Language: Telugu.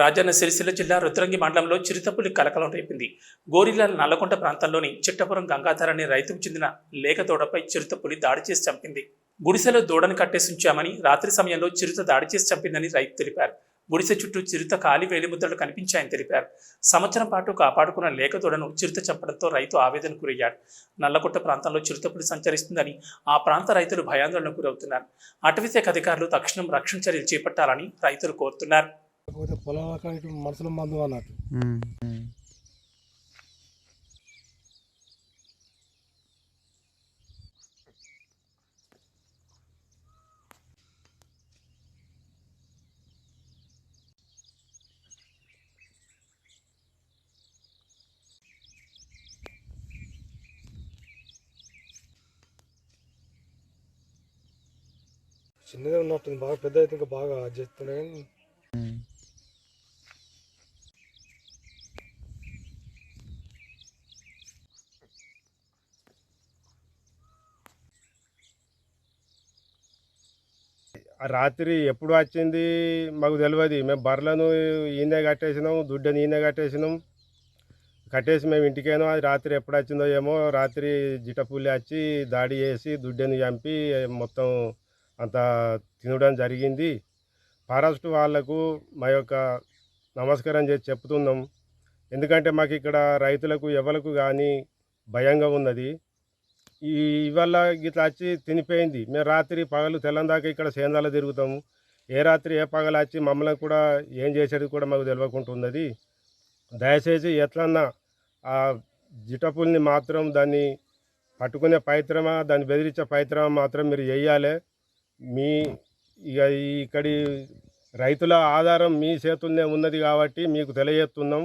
రాజన్న సిరిసిల్ల జిల్లా రుద్రంగి మండలంలో చిరుతపులి కలకలం రేపింది. గోరిల్ల నల్లకొండ ప్రాంతంలోని చిట్టపురం గంగాధర్ అనే రైతుకు చెందిన లేక దూడపై చిరుతపులి దాడి చేసి చంపింది. గుడిసెలో దూడను కట్టేసి ఉంచామని రాత్రి సమయంలో చిరుత దాడి చేసి చంపిందని రైతు తెలిపారు. గుడిసె చుట్టూ చిరుత కాలి వేలిముద్రలు కనిపించాయని తెలిపారు. సంవత్సరం పాటు కాపాడుకున్న లేకదూడను చిరుత చంపడంతో రైతు ఆవేదన గురయ్యాడు. నల్లకొట్ట ప్రాంతంలో చిరుతపులి సంచరిస్తుందని ఆ ప్రాంత రైతులు భయాందోళనకు గురవుతున్నారు. అటవీశాఖ అధికారులు తక్షణం రక్షణ చర్యలు చేపట్టాలని రైతులు కోరుతున్నారు. కాకపోతే పొలాల ఇటు మనుషుల మందు అన్నట్టు. చిన్నదే ఉన్నట్టుంది బాగా పెద్ద అయితే ఇంకా బాగా చేస్తున్నాయి రాత్రి ఎప్పుడు వచ్చింది మాకు తెలియదు మేము బర్రెలను ఈయనే కట్టేసినాం దుడ్డని ఈయనే కట్టేసినాం. కట్టేసి మేము ఇంటికేనో అది రాత్రి ఎప్పుడు వచ్చిందో ఏమో రాత్రి జిటపుల్లి వచ్చి దాడి చేసి దుడ్డని చంపి మొత్తం అంత తినడం జరిగింది. ఫారెస్ట్ వాళ్ళకు మా యొక్క నమస్కారం చేసి చెప్తున్నాం. ఎందుకంటే మాకు ఇక్కడ రైతులకు ఎవలకు కానీ భయంగా ఉన్నది. ఇవాళ గిట్లా వచ్చి తినిపోయింది. మేము రాత్రి పగలు తెల్లందాక ఇక్కడ సేందాలు తిరుగుతాము. ఏ రాత్రి ఏ పగలు వచ్చి మమ్మల్ని కూడా ఏం చేసేది కూడా మాకు తెలియకుంటున్నది దయచేసి ఎట్లన్నా ఆ జిటపుల్ని మాత్రం దాన్ని పట్టుకునే పైత్రమా దాన్ని బెదిరించే పైత్రమా మాత్రం మీరు చేయాలి. మీ ఇక ఇక్కడి రైతుల ఆధారం మీ చేతుల్నే ఉన్నది కాబట్టి మీకు తెలియజేస్తున్నాం.